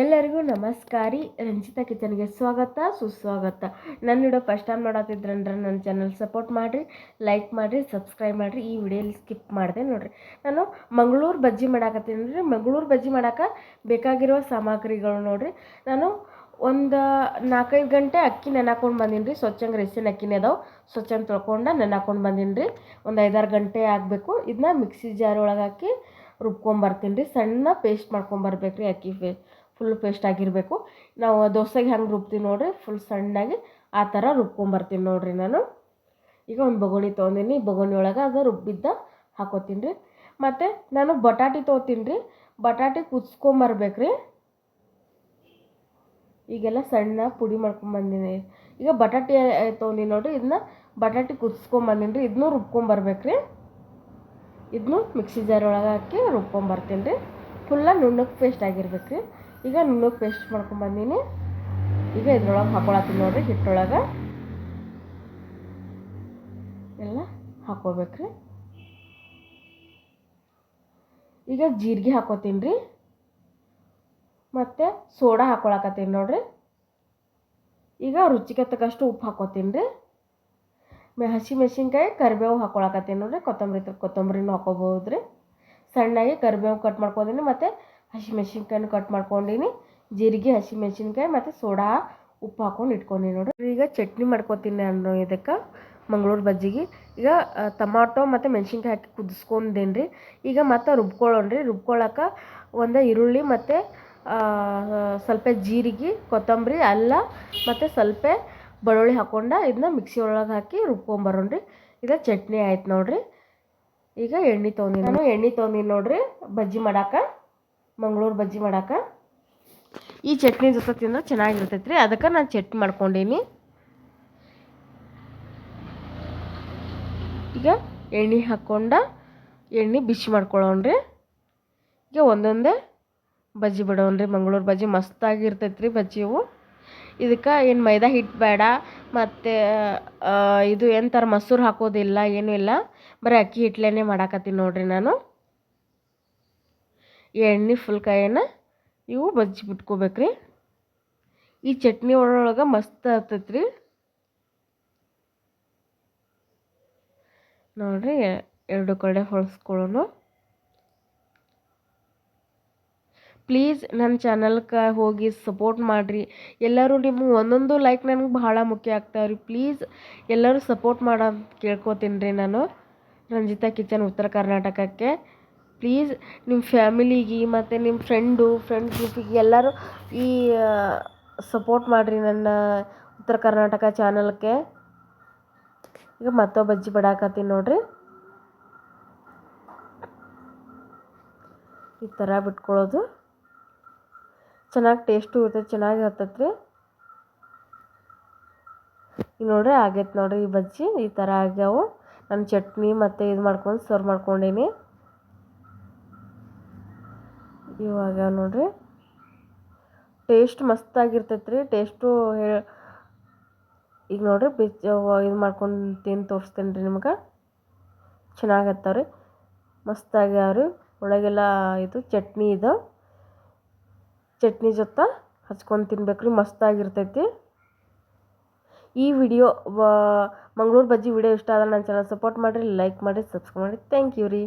ಎಲ್ಲರಿಗೂ ನಮಸ್ಕಾರ. ರಂಜಿತಾ ಕಿಚನ್ಗೆ ಸ್ವಾಗತ, ಸುಸ್ವಾಗತ. ನನ್ನ ವಿಡಿಯೋ ಫಸ್ಟ್ ಟೈಮ್ ನೋಡತ್ತಿದ್ರಂದ್ರೆ ನನ್ನ ಚಾನಲ್ ಸಪೋರ್ಟ್ ಮಾಡಿರಿ ಲೈಕ್ ಮಾಡಿರಿ ಸಬ್ಸ್ಕ್ರೈಬ್ ಮಾಡಿರಿ. ಈ ವಿಡಿಯೋಲಿ ಸ್ಕಿಪ್ ಮಾಡಿದೆ ನೋಡಿರಿ. ನಾನು ಮಂಗಳೂರು ಬಜ್ಜಿ ಮಾಡಾಕತ್ತೀನಿ. ರೀ ಮಂಗಳೂರು ಬಜ್ಜಿ ಮಾಡೋಕೆ ಬೇಕಾಗಿರೋ ಸಾಮಗ್ರಿಗಳು ನೋಡಿರಿ. ನಾನು ಒಂದು ನಾಲ್ಕೈದು ಗಂಟೆ ಅಕ್ಕಿ ನೆನಾಕೊಂಡು ಬಂದೀನಿ ರೀ ಸ್ವಚ್ಛಂಗೆ ರೆಸಿನ ಅಕ್ಕಿನೇ ಅದಾವೆ. ಸ್ವಚ್ಛಂಗೆ ತೊಳ್ಕೊಂಡು ನೆನಾಕೊಂಡು ಬಂದೀನಿ ರೀ ಒಂದು ಐದಾರು ಗಂಟೆ ಆಗಬೇಕು. ಇದನ್ನ ಮಿಕ್ಸಿ ಜಾರ್ ಒಳಗೆ ಹಾಕಿ ರುಬ್ಕೊಂಬರ್ತೀನಿ ರೀ ಸಣ್ಣ ಪೇಸ್ಟ್ ಮಾಡ್ಕೊಂಬರ್ಬೇಕು ರೀ ಅಕ್ಕಿ ಪೇ ಫುಲ್ ಪೇಸ್ಟ್ ಆಗಿರಬೇಕು. ನಾವು ದೋಸೆಗೆ ಹೆಂಗೆ ರುಬ್ತೀವಿ ನೋಡಿರಿ ಫುಲ್ ಸಣ್ಣಾಗಿ ಆ ಥರ ರುಬ್ಕೊಂಬರ್ತೀನಿ ನೋಡಿರಿ ನಾನು. ಈಗ ಒಂದು ಬಗುಣಿ ತೊಗೊಂಡಿನಿ. ಬೊಗಣಿ ಒಳಗೆ ಅದು ರುಬ್ಬಿದ್ದ ಹಾಕೋತೀನಿ ರೀ ಮತ್ತು ನಾನು ಬಟಾಟಿ ತೊಗೋತೀನಿ ರೀ ಬಟಾಟಿ ಕುದಿಸ್ಕೊಂಬರ್ಬೇಕು ರೀ ಈಗೆಲ್ಲ ಸಣ್ಣ ಪುಡಿ ಮಾಡ್ಕೊಂಬಂದಿನಿ ಈಗ ಬಟಾಟಿ ತೊಗೊಂಡಿನಿ ನೋಡಿರಿ. ಇದನ್ನ ಬಟಾಟಿ ಕುದಿಸ್ಕೊಂಬಂದಿನಿ ರೀ ಇದನ್ನೂ ರುಬ್ಕೊಂಬರ್ಬೇಕು ರೀ ಇದನ್ನು ಮಿಕ್ಸಿ ಜಾರ್ ಒಳಗೆ ಹಾಕಿ ರುಬ್ಕೊಂಬರ್ತೀನಿ ರೀ ಫುಲ್ಲ ನುಣ್ಣಗೆ ಪೇಸ್ಟ್ ಆಗಿರ್ಬೇಕು ರೀ ಈಗ ನುಣ್ಣಗೆ ಪೇಸ್ಟ್ ಮಾಡ್ಕೊಂಬಂದೀನಿ ಈಗ ಇದ್ರೊಳಗೆ ಹಾಕೊಳತ್ತೀನಿ ನೋಡಿರಿ ಹಿಟ್ಟೊಳಗೆ. ಎಲ್ಲ ಹಾಕೋಬೇಕ್ರಿ ಈಗ ಜೀರಿಗೆ ಹಾಕೋತೀನಿ ರೀ ಮತ್ತು ಸೋಡಾ ಹಾಕೊಳಕತ್ತೀನಿ ನೋಡಿರಿ. ಈಗ ರುಚಿಗೆ ತಕ್ಕಷ್ಟು ಉಪ್ಪು ಹಾಕೋತೀನಿ ರೀ ಮೆ ಹಸಿ ಕರಿಬೇವು ಹಾಕೊಳಕತ್ತೀನಿ ನೋಡಿರಿ. ಕೊತ್ತಂಬರಿ ಕೊತ್ತಂಬರಿನೂ ಹಾಕೋಬೋದು ರೀ ಸಣ್ಣಾಗಿ ಕರಿಬೇವು ಕಟ್ ಮಾಡ್ಕೊತೀನಿ. ಮತ್ತು ಹಸಿ ಮೆಣಸಿನ್ಕಾಯಿನೂ ಕಟ್ ಮಾಡ್ಕೊಂಡೀನಿ. ಜೀರಿಗೆ ಹಸಿಮೆಣ್ಸಿನ್ಕಾಯಿ ಮತ್ತು ಸೋಡಾ, ಉಪ್ಪು ಹಾಕೊಂಡು ಇಟ್ಕೊಂಡಿನಿ ನೋಡಿರಿ ಈಗ ಚಟ್ನಿ ಮಾಡ್ಕೊತೀನಿ ನಾನು ಇದಕ್ಕೆ, ಮಂಗಳೂರು ಬಜ್ಜಿಗೆ. ಈಗ ಟಮಾಟೊ ಮತ್ತು ಮೆಣಸಿನ್ಕಾಯಿ ಹಾಕಿ ಕುದಿಸ್ಕೊಂಡೇನಿ ರೀ ಈಗ ಮತ್ತೆ ರುಬ್ಕೊಳ್ಳೋಣ ರೀ ರುಬ್ಕೊಳಕ್ಕೆ ಒಂದು ಈರುಳ್ಳಿ ಮತ್ತು ಸ್ವಲ್ಪ ಜೀರಿಗೆ, ಕೊತ್ತಂಬರಿ, ಅಲ್ಲ ಮತ್ತು ಸ್ವಲ್ಪ ಬೆಳ್ಳುಳ್ಳಿ ಹಾಕ್ಕೊಂಡು ಇದನ್ನ ಮಿಕ್ಸಿ ಒಳಗೆ ಹಾಕಿ ರುಬ್ಕೊಂಬರೋಣ ರೀ ಈಗ ಚಟ್ನಿ ಆಯ್ತು ನೋಡಿರಿ. ಈಗ ಎಣ್ಣೆ ತೊಗೊಂಡಿನಿ. ನಾನು ಎಣ್ಣೆ ತೊಗೊಂಡಿನಿ ನೋಡಿರಿ. ಬಜ್ಜಿ ಮಾಡಕ್ಕೆ ಮಂಗಳೂರು ಬಜ್ಜಿ ಮಾಡಕ್ಕೆ ಈ ಚಟ್ನಿ ಜೊತೆ ತಿಂದ್ರೆ ಚೆನ್ನಾಗಿರ್ತೈತೆ ರೀ ಅದಕ್ಕೆ ನಾನು ಚಟ್ನಿ ಮಾಡ್ಕೊಂಡೀನಿ. ಈಗ ಎಣ್ಣೆ ಹಾಕ್ಕೊಂಡು ಎಣ್ಣೆ ಬಿಸಿ ಮಾಡ್ಕೊಳ್ಳೋಣ್ರಿ ಈಗ ಒಂದೊಂದೇ ಬಜ್ಜಿ ಬಿಡೋಣ್ರಿ. ಮಂಗಳೂರು ಬಜ್ಜಿ ಮಸ್ತಾಗಿರ್ತೈತೆ ರೀ ಬಜ್ಜಿ ಇವು. ಇದಕ್ಕೆ ಏನು ಮೈದಾ ಹಿಟ್ಟು ಬೇಡ, ಮತ್ತು ಇದು ಎಂಥರ ಮೊಸರು ಹಾಕೋದಿಲ್ಲ, ಏನೂ ಇಲ್ಲ. ಬರೀ ಅಕ್ಕಿ ಹಿಟ್ಲೇ ಮಾಡಾಕತ್ತೀನಿ ನೋಡಿರಿ ನಾನು. ಎಣ್ಣೆ ಫುಲ್ ನೀವು ಬಜ್ಜಿ ಬಿಟ್ಕೋಬೇಕ್ರಿ. ಈ ಚಟ್ನಿ ಒಳಗೆ ಮಸ್ತ್ ಆಗ್ತೈತೆ ರೀ ನೋಡಿರಿ, ಎರಡು ಕಡೆ ಹೊಳ್ಸ್ಕೊಳ್ಳೋಣ ಪ್ಲೀಸ್ ನನ್ನ ಚಾನಲ್ಗೆ ಹೋಗಿ ಸಪೋರ್ಟ್ ಮಾಡಿರಿ. ಎಲ್ಲರೂ ನಿಮ್ಮ ಒಂದೊಂದು ಲೈಕ್ ನನಗೆ ಬಹಳ ಮುಖ್ಯ ಆಗ್ತಾವೆ ರೀ ಪ್ಲೀಸ್ ಎಲ್ಲರೂ ಸಪೋರ್ಟ್ ಮಾಡೋ ಕೇಳ್ಕೊತೀನಿ ರೀ ನಾನು. ರಂಜಿತಾ ಕಿಚನ್ ಉತ್ತರ ಕರ್ನಾಟಕಕ್ಕೆ. ಪ್ಲೀಸ್ ನಿಮ್ಮ ಫ್ಯಾಮಿಲಿಗೆ ಮತ್ತು ನಿಮ್ಮ ಫ್ರೆಂಡು ಫ್ರೆಂಡ್ ಗ್ರೂಪಿಗೆ ಎಲ್ಲರೂ ಈ ಸಪೋರ್ಟ್ ಮಾಡಿರಿ ನನ್ನ ಉತ್ತರ ಕರ್ನಾಟಕ ಚಾನಲ್ಗೆ ಈಗ ಮತ್ತೊಬ್ಬ ಬಜ್ಜಿ ಬಿಡಾಕತ್ತೀನಿ ನೋಡಿರಿ. ಈ ಥರ ಬಿಟ್ಕೊಳ್ಳೋದು. ಚೆನ್ನಾಗಿ ಟೇಸ್ಟು ಇರ್ತೈತೆ, ಚೆನ್ನಾಗಿ ಹತ್ತತ್ರಿ. ಈಗ ನೋಡ್ರಿ ಆಗೈತೆ ನೋಡಿರಿ ಈ ಬಜ್ಜಿ, ಈ ಥರ ಆಗ್ಯಾವು. ನಾನು ಚಟ್ನಿ ಮತ್ತು ಇದು ಮಾಡ್ಕೊಂಡು, ಸರ್ವ್ ಮಾಡ್ಕೊಂಡೀನಿ. ಇವಾಗ ನೋಡ್ರಿ. ಟೇಸ್ಟ್ ಮಸ್ತಾಗಿರ್ತೈತೆ ರೀ ಟೇಸ್ಟು ಹೇ, ಈಗ ನೋಡ್ರಿ ಬಿಚ್ಚ ಇದು ಮಾಡ್ಕೊಂಡು ತಿಂದು ತೋರಿಸ್ತೇನೆ ರೀ ನಿಮ್ಗೆ. ಚೆನ್ನಾಗತ್ತಾವ ರೀ ಮಸ್ತಾಗ್ಯಾವ ರೀ ಒಳಗೆಲ್ಲ ಇದು ಚಟ್ನಿ ಇದು. ಚಟ್ನಿ ಜೊತೆ ಹಚ್ಕೊಂಡು ತಿನ್ಬೇಕು ರೀ ಮಸ್ತಾಗಿರ್ತೈತಿ. ಈ ವಿಡಿಯೋ ಮಂಗಳೂರು ಬಜ್ಜಿ ವಿಡಿಯೋ ಇಷ್ಟ ಆದ್ರೆ ನನ್ನ ಚಾನಲ್ ಸಪೋರ್ಟ್ ಮಾಡಿರಿ ಲೈಕ್ ಮಾಡಿರಿ ಸಬ್ಸ್ಕ್ರೈಬ್ ಮಾಡಿರಿ. ಥ್ಯಾಂಕ್ ಯು ರೀ.